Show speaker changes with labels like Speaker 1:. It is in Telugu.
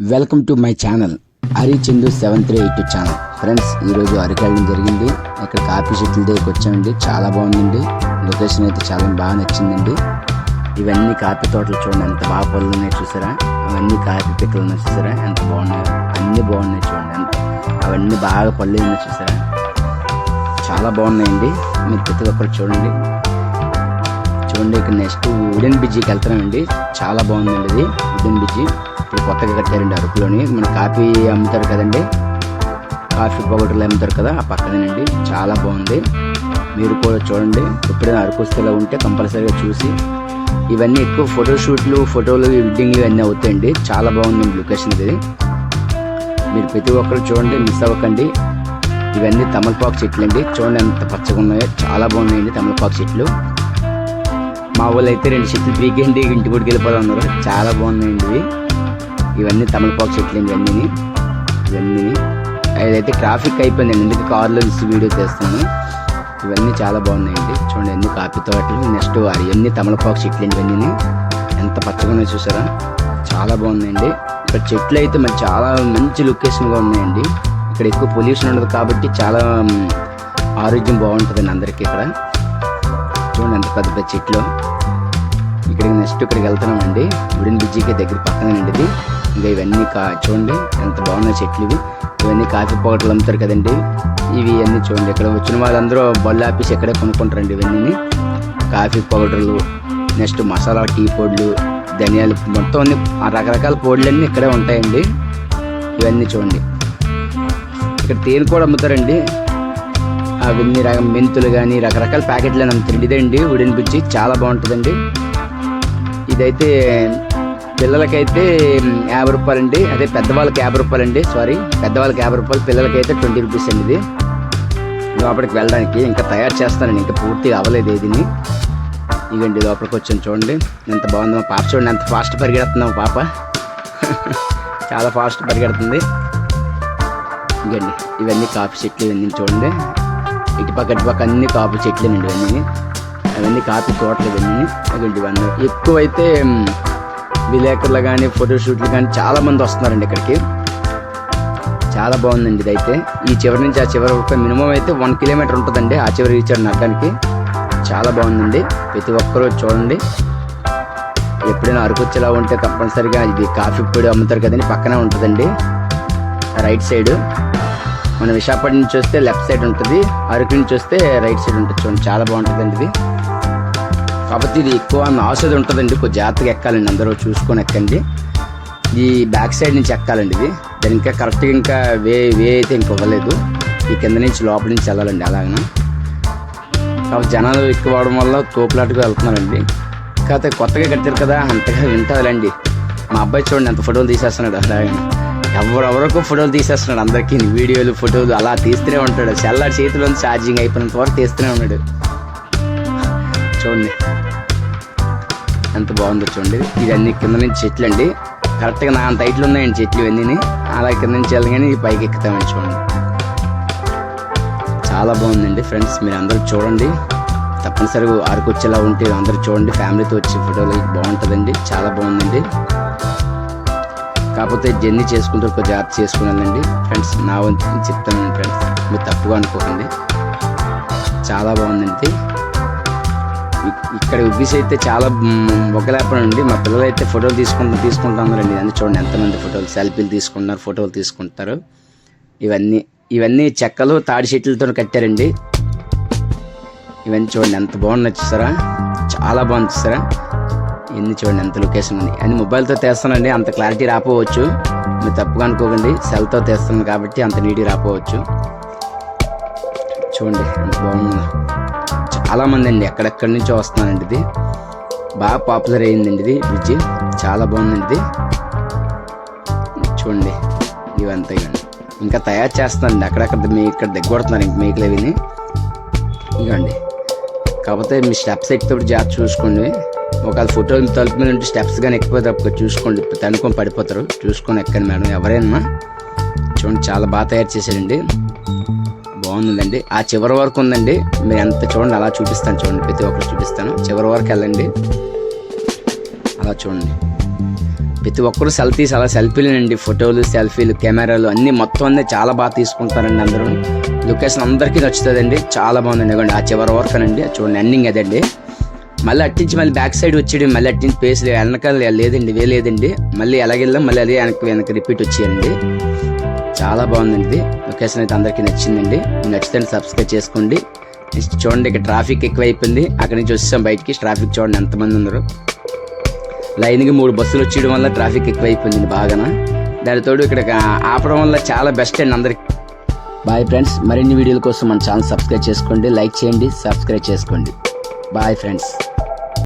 Speaker 1: Welcome to my channel. Harichandu seven three eight channel. Friends ఈరోజు అరికెళ్ళడం జరిగింది. ఇక్కడ కాఫీ షెట్ల దగ్గరికి వచ్చామండి. చాలా బాగుందండి. లొకేషన్ అయితే చాలా బాగా నచ్చిందండి. ఇవన్నీ కాఫీ తోటలు చూడండి. ఎంత బాగా పళ్ళు ఉన్నాయి చూసారా? అవన్నీ కాఫీ పిక్కలు ఉన్నాయి చూసారా? ఎంత బాగున్నాయో? అన్నీ బాగున్నాయి చూడండి. ఎంత అవన్నీ బాగా పళ్ళు ఉన్నాయి చూసారా? చాలా బాగున్నాయండి. మీరు ప్రతి ఒక్కరు చూడండి. చూడండి ఇక్కడ నెక్స్ట్ ఉడెన్ బ్రిడ్జికి వెళ్తున్నామండి చాలా బాగుందండి ఇది ఉడెన్ బ్రిడ్జి ఇప్పుడు కొత్తగా కట్టారండి అరకులోని. మన కాఫీ అమ్ముతారు కదండి. కాఫీ పౌడర్లు అమ్ముతారు కదా ఆ పక్కనేనండి. చాలా బాగుంది. మీరు కూడా చూడండి. ఎప్పుడైనా అరకు వస్తే ఉంటే కంపల్సరీగా చూసి. ఇవన్నీ ఎక్కువ ఫోటోషూట్లు ఫోటోలు ఎడిటింగ్లు ఇవన్నీ అవుతాయండి. చాలా బాగుంది లొకేషన్ ఇది. మీరు ప్రతి ఒక్కరు చూడండి మిస్ అవ్వకండి. ఇవన్నీ తమలపాకు చెట్లు అండి చూడండి ఎంత పచ్చగా ఉన్నాయో. చాలా బాగున్నాయండి తమలపాకు చెట్లు. మా వాళ్ళు అయితే రెండు చెట్లు పీకేంటి ఇంటి కూడా వెళ్ళిపోదామన్నారు చాలా బాగున్నాయండి ఇవి. ఇవన్నీ తమలపాకు చెట్లు అండి ఇవన్నీ ఇవన్నీ ఇదైతే ట్రాఫిక్ అయిపోయిందండి ఎందుకు కార్లో తీసి వీడియో చేస్తాను ఇవన్నీ చాలా బాగున్నాయండి. చూడండి ఎన్ని కాఫీ తోటలు నెక్స్ట్ అవన్నీ తమలపాకు చెట్లు అండి ఇవన్నీ ఎంత పచ్చగా చూసారా? చాలా బాగున్నాయండి. ఇక్కడ చెట్లు అయితే మరి చాలా మంచి లొకేషన్గా ఉన్నాయండి. ఇక్కడ ఎక్కువ పొల్యూషన్ ఉండదు కాబట్టి చాలా ఆరోగ్యం బాగుంటుందండి అందరికీ ఇక్కడ. చూడండి ఎంత పెద్ద పెద్ద చెట్లు. ఇక్కడికి నెక్స్ట్ ఇక్కడికి వెళ్తున్నామండి ఉడిన్ బిజ్జికి దగ్గర పక్కనండి ఇది ఇంకా ఇవన్నీ కా చూడండి ఎంత బాగున్నాయి చెట్లు ఇవి. ఇవన్నీ కాఫీ పౌడర్లు అమ్ముతారు కదండి. ఇవి అన్నీ చూడండి ఇక్కడ వచ్చిన వాళ్ళందరూ బళ్ళు ఆపేసి ఇక్కడే కొనుక్కుంటారండి ఇవన్నీ కాఫీ పౌడర్లు నెక్స్ట్ మసాలా టీ పొడులు ధనియాలు మొత్తం అన్ని రకరకాల పొడులు అన్నీ ఇక్కడే ఉంటాయండి. ఇవన్నీ చూడండి. ఇక్కడ తేనె కూడా అమ్ముతారండి. అవన్నీ రకం మెంతులు కానీ రకరకాల ప్యాకెట్లు అని అమ్ముతారండి ఇదండి ఉడిన బుజ్జి చాలా బాగుంటుందండి. ఇదైతే పిల్లలకైతే యాభై రూపాయలు అండి అదే పెద్దవాళ్ళకి యాభై రూపాయలు అండి సారీ పెద్దవాళ్ళకి యాభై రూపాయలు పిల్లలకైతే ట్వంటీ రూపీస్ అండి ఇది. లోపలికి వెళ్ళడానికి ఇంకా తయారు చేస్తానండి ఇంకా పూర్తిగా అవ్వలేదు ఏదిని. ఇదండి లోపలికి వచ్చాను చూడండి. ఎంత బాగుందో పాప చూడండి ఎంత ఫాస్ట్ పరిగెడుతున్నావు పాప. చాలా ఫాస్ట్ పరిగెడుతుంది. ఇంకండి ఇవన్నీ కాఫీ చెట్లు ఇవన్నీ చూడండి. ఇటు పక్క ఇటు పక్క అన్ని కాఫీ చెట్లేనండి ఇవన్నీ. అవన్నీ కాఫీ తోటలు ఇవన్నీ ఇదండి ఇవన్నీ. ఎక్కువైతే విలేకరులు కానీ ఫోటోషూట్లు కానీ చాలా మంది వస్తున్నారండి ఇక్కడికి. చాలా బాగుందండి ఇదైతే. ఈ చివరి నుంచి ఆ చివరి వరకు మినిమం అయితే వన్ కిలోమీటర్ ఉంటుందండి ఆ చివరి రీచ్ చివరి నడడానికి చాలా బాగుందండి. ప్రతి ఒక్కరూ చూడండి. ఎప్పుడైనా అరకొచ్చేలా ఉంటే తప్పనిసరిగా ఇది కాఫీ పొడి అమ్ముతారు కదండి పక్కనే ఉంటుందండి. Right side. మన విశాఖపట్నం నుంచి వస్తే లెఫ్ట్ సైడ్ ఉంటుంది అరకు నుంచి వస్తే రైట్ సైడ్ ఉంటుంది చూడండి చాలా బాగుంటుందండి ఇది. కాకపోతే ఇది ఎక్కువ ఆసది ఉంటుందండి కొంచెం జాగ్రత్తగా ఎక్కాలండి అందరూ చూసుకొని ఎక్కండి. ఈ బ్యాక్ సైడ్ నుంచి ఎక్కాలండి ఇది. దాని ఇంకా కరెక్ట్గా ఇంకా వే వే అయితే ఇంక ఇవ్వలేదు ఈ కింద నుంచి లోపల నుంచి వెళ్ళాలండి అలాగన. కాబట్టి జనాలు ఎక్కువ అవడం వల్ల తోపులాటుగా వెళ్తున్నారండి. కాకపోతే కొత్తగా కట్టారు కదా అంతగా వింటారులేండి. మా అబ్బాయి చూడండి ఎంత ఫోటోలు తీసేస్తున్నాడు అలాగే ఎవరెవరికో ఫోటోలు తీసేస్తున్నాడు. అందరికీ వీడియోలు ఫోటోలు అలా తీస్తూనే ఉంటాడు. సెల్లాడి చేతిలో ఛార్జింగ్ అయిపోయినంత వరకు తీస్తూనే ఉన్నాడు. చూడండి. ఎంత బాగుందో చూడండి. ఇవన్నీ కింద నుంచి చెట్లు అండి కరెక్ట్గా నా అంత హైట్లు ఉన్నాయండి చెట్లు ఇవన్నీ అలా కింద నుంచి వెళ్ళగానే ఈ పైకి ఎక్కుతామని చూడండి. చాలా బాగుందండి ఫ్రెండ్స్. మీరు అందరూ చూడండి. తప్పనిసరిగా అరకు వచ్చేలా ఉంటే అందరూ చూడండి. ఫ్యామిలీతో వచ్చి ఫోటోలు బాగుంటుందండి. చాలా బాగుందండి. కాకపోతే జర్నీ చేసుకుంటూ ఒక జాగ్రత్త చేసుకున్నానండి. ఫ్రెండ్స్ నా వంతు చెప్తాను ఫ్రెండ్స్ మీరు తప్పుగా అనుకోకండి. చాలా బాగుందండి. ఇక్కడ ఉబ్బీస్ అయితే చాలా ఒకలేపనండి మా పిల్లలు అయితే ఫోటోలు తీసుకుంటూ తీసుకుంటున్నారండి. అన్ని చూడండి ఎంతమంది ఫోటోలు సెల్ఫీలు తీసుకుంటున్నారు ఫోటోలు తీసుకుంటారు ఇవన్నీ ఇవన్నీ చెక్కలు తాడి చెట్లతో కట్టారండి. ఇవన్నీ చూడండి ఎంత బాగుంది చూసారా? చాలా బాగుంది చూసారా? ఎన్ని చూడండి ఎంత లొకేషన్ ఉంది. అని మొబైల్తో తీస్తానండి అంత క్లారిటీ రాపోవచ్చు మీరు తప్పుగా అనుకోకండి సెల్తో తీస్తున్నాను కాబట్టి అంత నీట్గా రాపోవచ్చు చూడండి ఎంత బాగుందో. చాలామంది అండి ఎక్కడెక్కడి నుంచో వస్తున్నారండి ఇది. బాగా పాపులర్ అయ్యిందండి ఇది బ్రిడ్జి చాలా బాగుందండి ఇది. చూడండి ఇవంతా ఇవ్వండి ఇంకా తయారు చేస్తానండి అక్కడక్కడ మీ ఇక్కడ దగ్గొడుతున్నారు ఇంక మేకలు విని ఇవ్వండి కాకపోతే మీ స్టెప్స్ ఎక్కితే జాగ్రత్త చూసుకోండి. ఒకవేళ ఫోటో తలుపు మీద ఉంటే స్టెప్స్ కానీ ఎక్కిపోతే అప్పుడు చూసుకోండి. తనుకొని పడిపోతారు. చూసుకొని ఎక్కండి మేడం. ఎవరైనా చూడండి చాలా బాగా తయారు చేశారండి. బాగుందండి. ఆ చివరి వరకు ఉందండి. మీరు ఎంత చూడండి అలా చూపిస్తాను చూడండి. ప్రతి ఒక్కరు చూపిస్తాను. చివరి వరకు వెళ్ళండి. అలా చూడండి. ప్రతి ఒక్కరు సెల్ఫీస్ అలా సెల్ఫీలు ఫోటోలు సెల్ఫీలు కెమెరాలు అన్నీ మొత్తం అన్నీ చాలా బాగా తీసుకుంటారండి అందరూ. లొకేషన్ అందరికీ నచ్చుతుందండి. చాలా బాగుందండి. ఆ చివరి వరకు అండి చూడండి ఎండింగ్ అదండి. మళ్ళీ అట్టించి మళ్ళీ బ్యాక్ సైడ్ వచ్చేది మళ్ళీ అట్టించి పేస్ వెనకాల లేదండి వే లేదండి. మళ్ళీ ఎలాగెళ్ళాం మళ్ళీ అదే వెనక్కి వెనక్కి రిపీట్ వచ్చేయండి. చాలా బాగుందండి. ఇది లొకేషన్ అయితే అందరికీ నచ్చిందండి. నచ్చితే సబ్స్క్రైబ్ చేసుకోండి. చూడండి ఇక్కడ ట్రాఫిక్ ఎక్కువైపోయింది. అక్కడి నుంచి వచ్చాం బయటికి. ట్రాఫిక్ చూడండి ఎంతమంది ఉన్నారు. లైన్కి మూడు బస్సులు వచ్చేయడం వల్ల ట్రాఫిక్ ఎక్కువైపోయింది బాగా దానితోడు ఇక్కడ ఆపడం వల్ల చాలా బెస్ట్ అండి అందరికి. బాయ్ ఫ్రెండ్స్ మరిన్ని వీడియోల కోసం మన ఛానల్ సబ్స్క్రైబ్ చేసుకోండి. లైక్ చేయండి సబ్స్క్రైబ్ చేసుకోండి. Bye friends